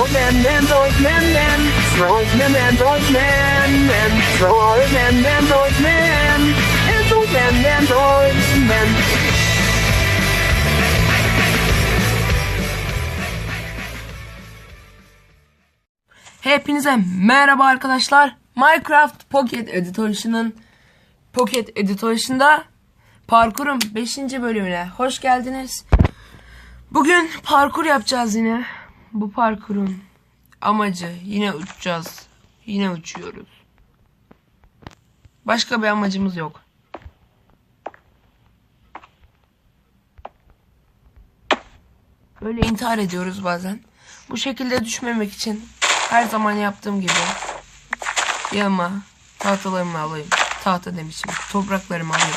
Man, man. Android man, Android man, man. Android man, Android man. Android man, Android man. Hepinize merhaba arkadaşlar. Minecraft Pocket Edition'ın Pocket Edition'da parkurun 5. bölümüne hoş geldiniz. Bugün parkur yapacağız yine. Bu parkurun amacı yine uçacağız. Yine uçuyoruz. Başka bir amacımız yok. Böyle intihar ediyoruz bazen. Bu şekilde düşmemek için her zaman yaptığım gibi yanıma tahtalarımı alayım. Tahta demişim. Topraklarımı alayım.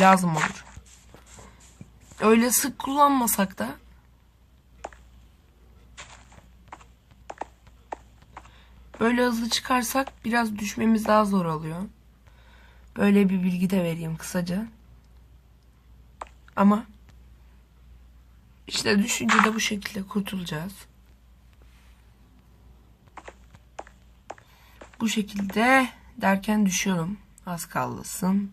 Lazım olur. Öyle sık kullanmasak da böyle hızlı çıkarsak biraz düşmemiz daha zor oluyor. Böyle bir bilgi de vereyim kısaca. Ama işte düşünce de bu şekilde kurtulacağız. Bu şekilde derken düşüyorum. Az kaldısın.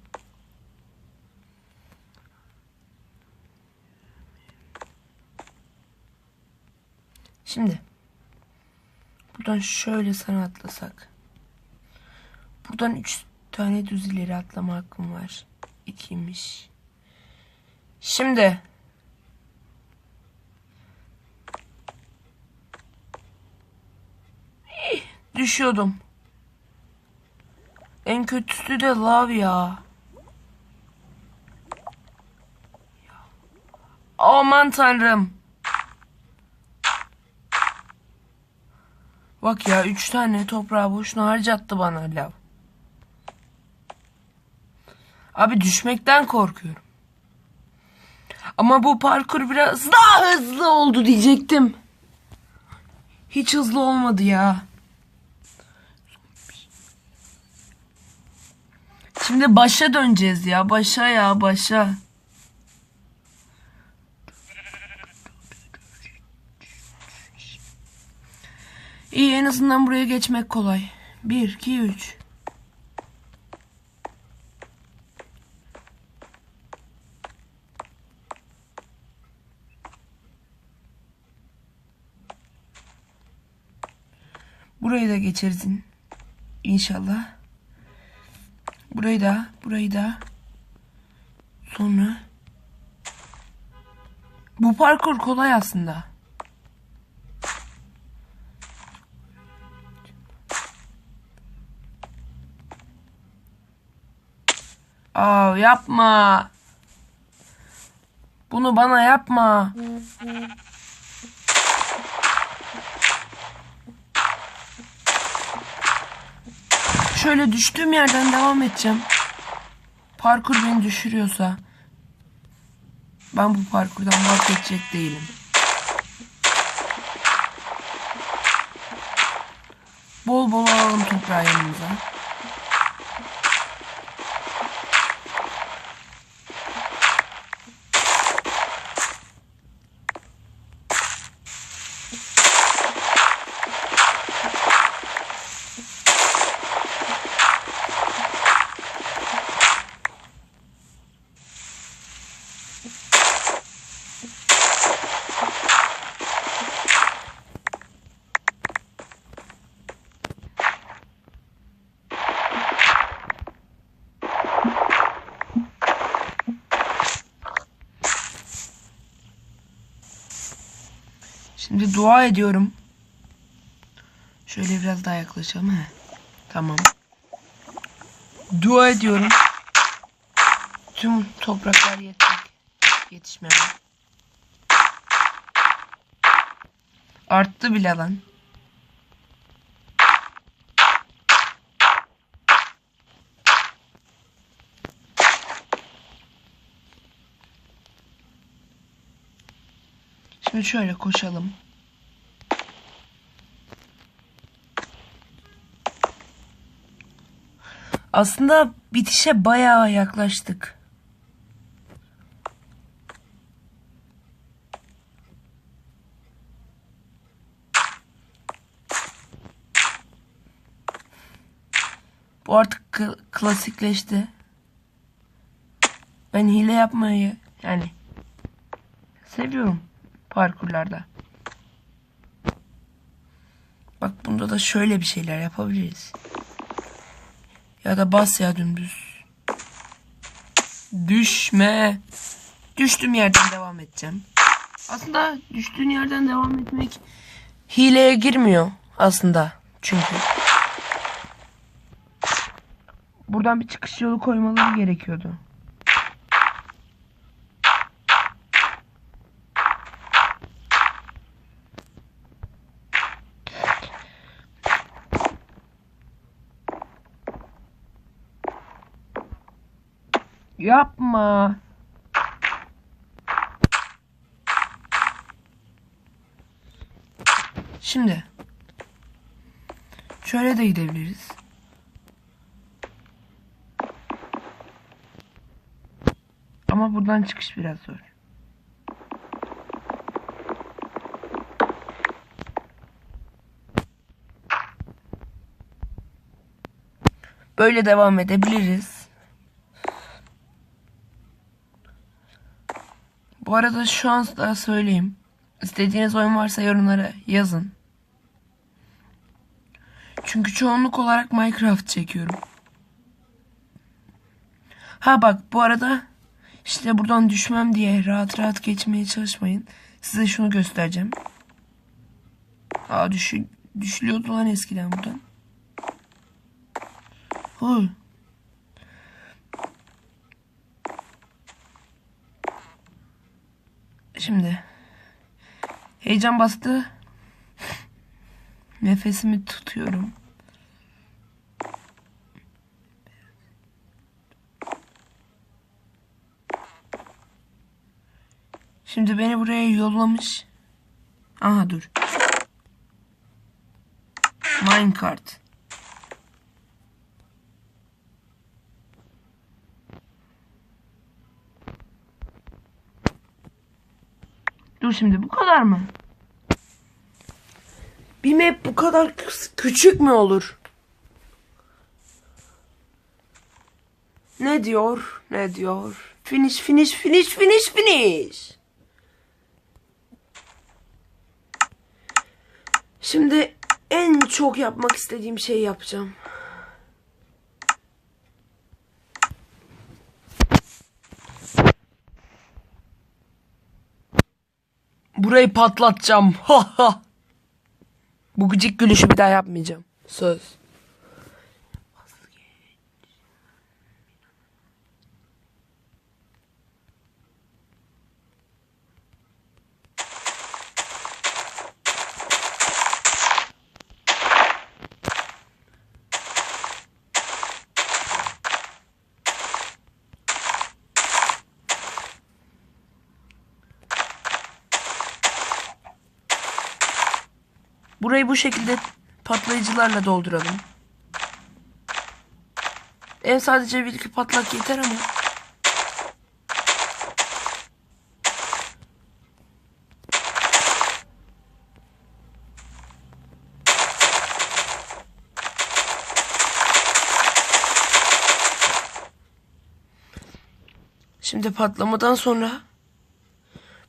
Şimdi buradan şöyle sana atlasak. Buradan üç tane düz ileri atlama hakkım var. İkiymiş. Şimdi Ih, düşüyordum. En kötüsü de lav ya. Aman tanrım. Bak ya üç tane toprağı boşuna harcattı bana lav. Abi düşmekten korkuyorum. Ama bu parkur biraz daha hızlı oldu diyecektim. Hiç hızlı olmadı ya. Şimdi başa döneceğiz ya. Başa ya başa. İyi en azından buraya geçmek kolay. 1, 2, 3. Burayı da geçeriz in- inşallah. Burayı da, burayı da. Sonra. Bu parkur kolay aslında. Aa yapma. Bunu bana yapma. Şöyle düştüğüm yerden devam edeceğim. Parkur beni düşürüyorsa ben bu parkurdan vazgeçecek değilim. Bol bol alalım toprağı yanımıza. Şimdi dua ediyorum. Şöyle biraz daha yaklaşalım. He. Tamam. Dua ediyorum. Tüm topraklar yetecek. Yetişmeme. Arttı bile lan. Ve şöyle koşalım. Aslında bitişe bayağı yaklaştık. Bu artık klasikleşti. Ben hile yapmayı yani seviyorum parkurlarda. Bak bunda da şöyle bir şeyler yapabiliriz. Ya da bas ya dümdüz. Düşme. Düştüğüm yerden devam edeceğim. Aslında düştüğün yerden devam etmek hileye girmiyor aslında. Çünkü. Buradan bir çıkış yolu koymaları gerekiyordu. Yapma. Şimdi. Şöyle de gidebiliriz. Ama buradan çıkış biraz zor. Böyle devam edebiliriz. Bu arada şu an da söyleyeyim. İstediğiniz oyun varsa yorumlara yazın. Çünkü çoğunluk olarak Minecraft çekiyorum. Ha bak bu arada işte buradan düşmem diye rahat rahat geçmeye çalışmayın. Size şunu göstereceğim. Aa düşü, düşülüyordu lan eskiden buradan. Hı. Şimdi heyecan bastı. Nefesimi tutuyorum. Şimdi beni buraya yollamış. Aha dur. Minecart. Dur şimdi bu kadar mı? Bir map bu kadar küçük mü olur? Ne diyor? Ne diyor? Finish, finish, finish, finish, finish. Şimdi en çok yapmak istediğim şeyi yapacağım. Burayı patlatacağım. Ha ha. Bu gıcık gülüşü bir daha yapmayacağım. Söz. Burayı bu şekilde patlayıcılarla dolduralım. En sadece bir iki patlak yeter ama. Şimdi patlamadan sonra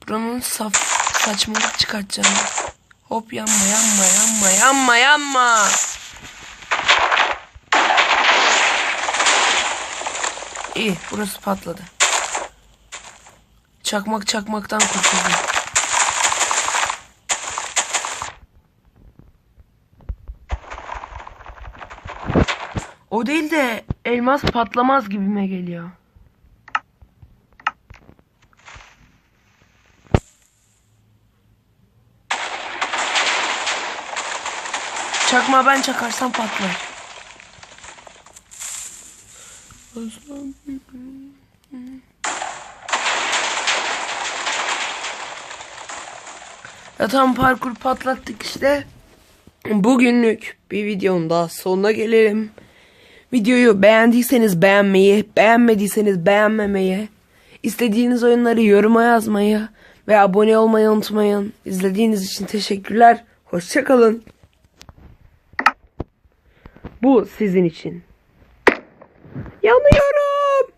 buranın saf saçmalık çıkartacağım. Hop yanma yanma yanma yanma yanma. İyi burası patladı. Çakmak çakmaktan kurtuldu. O değil de elmas patlamaz gibime geliyor. Çakma ben çakarsam patlar. Ya tam parkur patlattık işte. Bugünlük bir videonun daha sonuna gelelim. Videoyu beğendiyseniz beğenmeyi, beğenmediyseniz beğenmemeyi, istediğiniz oyunları yoruma yazmayı ve abone olmayı unutmayın. İzlediğiniz için teşekkürler. Hoşçakalın. Bu sizin için. Yanıyorum.